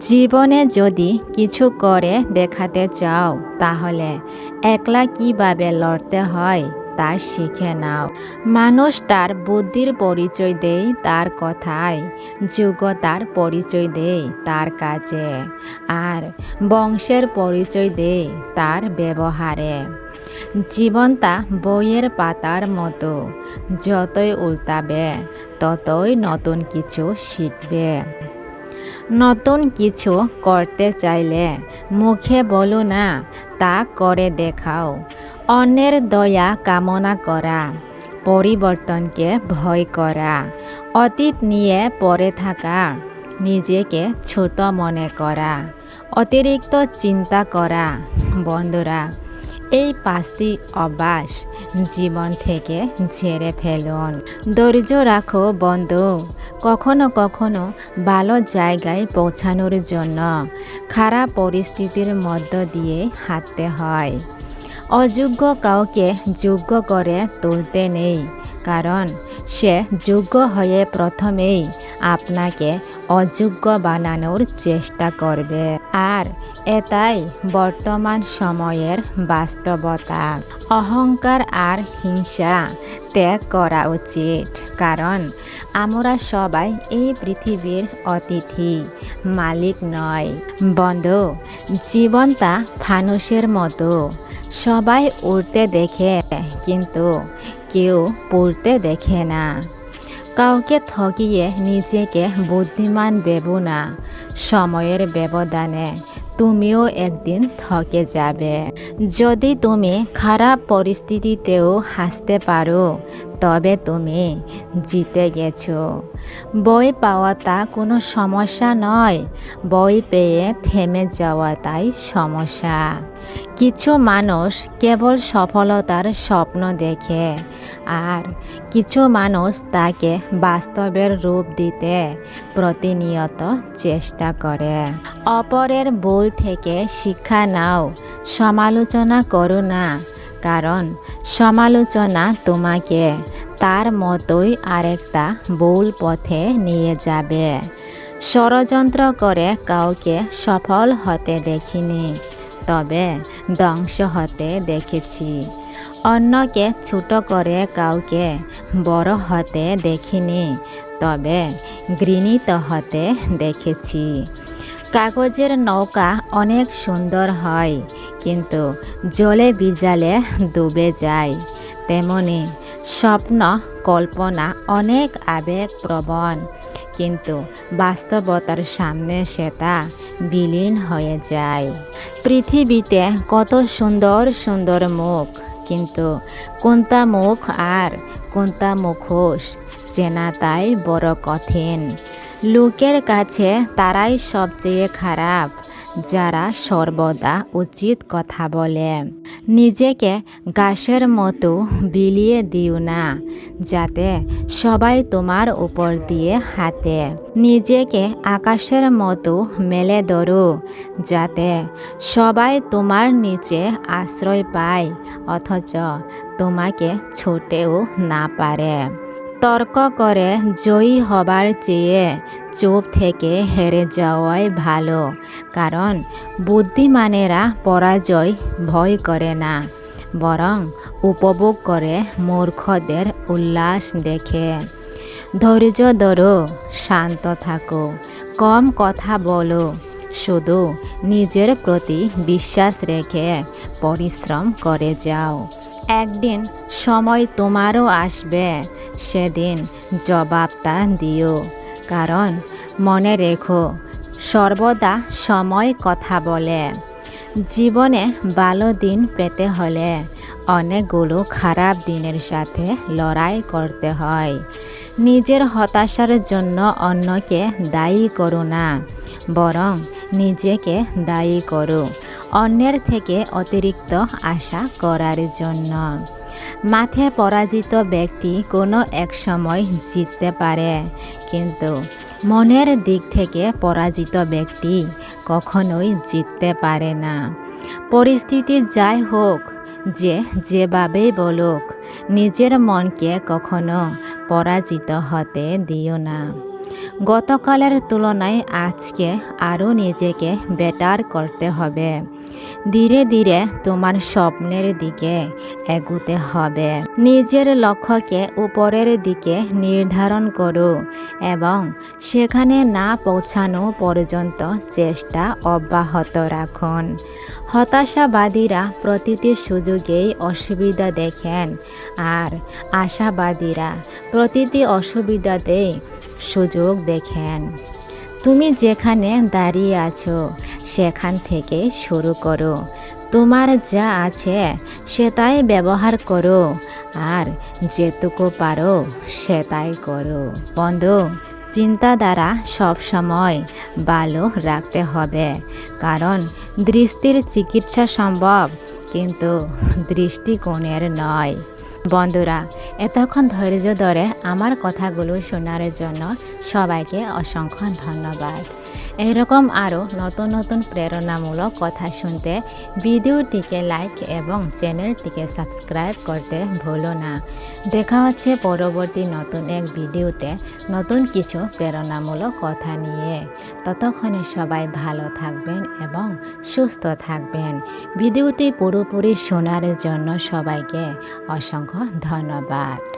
জীবনে যদি কিছু করে দেখাতে চাও, তাহলে একলা কীভাবে লড়তে হয় তা শিখে নাও। মানুষ তার বুদ্ধির পরিচয় দেয়, তার কথায় যোগ্যতার পরিচয় দেয়, তার কাজে। আর বংশের পরিচয় দেয়, তার ব্যবহারে। জীবনটা বইয়ের পাতার মতো, যতই উল্টাবে, ততই নতুন কিছু শিখবে। নতুন কিছু করতে চাইলে মুখে বলো না, তা করে দেখাও। অন্যের দয়া কামনা করা, পরিবর্তনকে ভয় করা, অতীত নিয়ে পড়ে থাকা, নিজেকে ছোট মনে করা, অতিরিক্ত চিন্তা করা। বন্ধুরা এই পাঁচটি অভ্যাস জীবন থেকে ঝেড়ে ফেলুন। ধৈর্য রাখো বন্ধু। কখনো কখনো ভালো জায়গায় পৌঁছানোর জন্য খারাপ পরিস্থিতির মধ্য দিয়ে হাঁটতে হয়। অযোগ্য কাউকে যোগ্য করে তুলতে নেই, কারণ সে যোগ্য হয়ে প্রথমেই আপনাকে অযোগ্য বানানোর চেষ্টা করবে। আর এটাই বর্তমান সময়ের বাস্তবতা। অহংকার আর হিংসা ত্যাগ করা উচিত। কারণ আমরা সবাই এই পৃথিবীর অতিথি, মালিক নয় বন্ধু জীবনটা ফানুষের মতো। সবাই উড়তে দেখে, কিন্তু কেউ পড়তে দেখে না। কাউকে থকিয়ে নিজেকে বুদ্ধিমান ভেবো না সময়ের ব্যবধানে তুমিও একদিন থকে যাবে। যদি তুমি খারাপ পরিস্থিতিতেও হাসতে পারো তবে তুমি জিতে গেছো। বই পাওয়া তা কোনো সমস্যা নয়। বই পেয়ে থেমে যাওয়া তাই সমস্যা। কিছু মানুষ কেবল সফলতার স্বপ্ন দেখে, আর কিছু মানুষ তাকে বাস্তবের রূপ দিতে প্রতিনিয়ত চেষ্টা করে। অপরের ভুল থেকে শিক্ষা নাও, সমালোচনা করো না। কারণ সমালোচনা তোমাকে তার মতোই আরেকটা ভুল পথে নিয়ে যাবে। ষড়যন্ত্র করে কাউকে সফল হতে দেখিনি, তবে ধ্বংস হতে দেখেছি। অন্যকে ছোট করে কাউকে বড় হতে দেখিনি, তবে ঘৃণিত হতে দেখেছি। কাগজের নৌকা অনেক সুন্দর হয়, কিন্তু জলে ভিজালে ডুবে যায়। তেমনি স্বপ্ন, কল্পনা অনেক আবেগপ্রবণ, কিন্তু বাস্তবতার সামনে সেটা বিলীন হয়ে যায়। পৃথিবীতে কত সুন্দর সুন্দর মুখ, কিন্তু কোনটা মুখ আর কোনটা মুখোশ, চেনা তাই বড় কঠিন। লোকের কাছে তারাই সবচেয়ে খারাপ, যারা সর্বদা উচিত কথা বলে। নিজেকে গাছের মতো বিলিয়ে দিও না, যাতে সবাই তোমার উপর দিয়ে হাতে নিজেকে আকাশের মতো মেলে ধরো, যাতে সবাই তোমার নিচে আশ্রয় পায়, অথচ তোমাকে ছোটেও না পারে। তর্ক করে জয়ী হবার চেয়ে চুপ থেকে হেরে যাওয়াই ভালো। কারণ বুদ্ধিমানেরা পরাজয় ভয় করে না, বরং উপভোগ করে মূর্খদের উল্লাস দেখে। ধৈর্য ধরো, শান্ত থাকো, কম কথা বলো, শুধু নিজের প্রতি বিশ্বাস রেখে পরিশ্রম করে যাও। একদিন সময় তোমারও আসবে, সেদিন জবাবটা দিও। কারণ মনে রেখো, সর্বদা সময় কথা বলে। জীবনে ভালো দিন পেতে হলে অনেকগুলো খারাপ দিনের সাথে লড়াই করতে হয়। নিজের হতাশার জন্য অন্যকে দায়ী করো না, বরং নিজেকে দায়ী করো অন্যের থেকে অতিরিক্ত আশা করার জন্য। মাঠে পরাজিত ব্যক্তি কোনো এক সময় জিততে পারে। কিন্তু মনের দিক থেকে পরাজিত ব্যক্তি কখনোই জিততে পারে না। পরিস্থিতি যাই হোক, যে যেভাবেই বলুক, নিজের মনকে কখনো পরাজিত হতে দিও না। গতকালের তুলনায় আজকে আরও নিজেকে বেটার করতে হবে। ধীরে ধীরে তোমার স্বপ্নের দিকে এগুতে হবে। নিজের লক্ষ্যকে উপরের দিকে নির্ধারণ করো এবং সেখানে না পৌঁছানো পর্যন্ত চেষ্টা অব্যাহত রাখুন। হতাশাবাদীরা প্রতিটি সুযোগেই অসুবিধা দেখেন আর আশাবাদীরা প্রতিটি অসুবিধাতেই সুযোগ দেখেন। তুমি যেখানে দাঁড়িয়ে আছো, সেখান থেকে শুরু করো। তোমার যা আছে, সেটাই ব্যবহার করো। আর যেটুকু পারো, সেটাই করো। বন্ধু, চিন্তাধারা সবসময় ভালো রাখতে হবে। কারণ দৃষ্টির চিকিৎসা সম্ভব, কিন্তু দৃষ্টিকোণের নয়। বন্ধুরা এতক্ষণ ধৈর্য ধরে আমার কথাগুলো শোনার জন্য সবাইকে অসংখ্য ধন্যবাদ। এরকম আরও নতুন নতুন প্রেরণামূলক কথা শুনতে ভিডিওটিকে লাইক এবং চ্যানেলটিকে সাবস্ক্রাইব করতে ভুলো না। দেখা হচ্ছে পরবর্তী নতুন এক ভিডিওতে নতুন কিছু প্রেরণামূলক কথা নিয়ে। ততক্ষণে সবাই ভালো থাকবেন এবং সুস্থ থাকবেন। ভিডিওটি পুরোপুরি শোনার জন্য সবাইকে অসংখ্য ধন্যবাদ।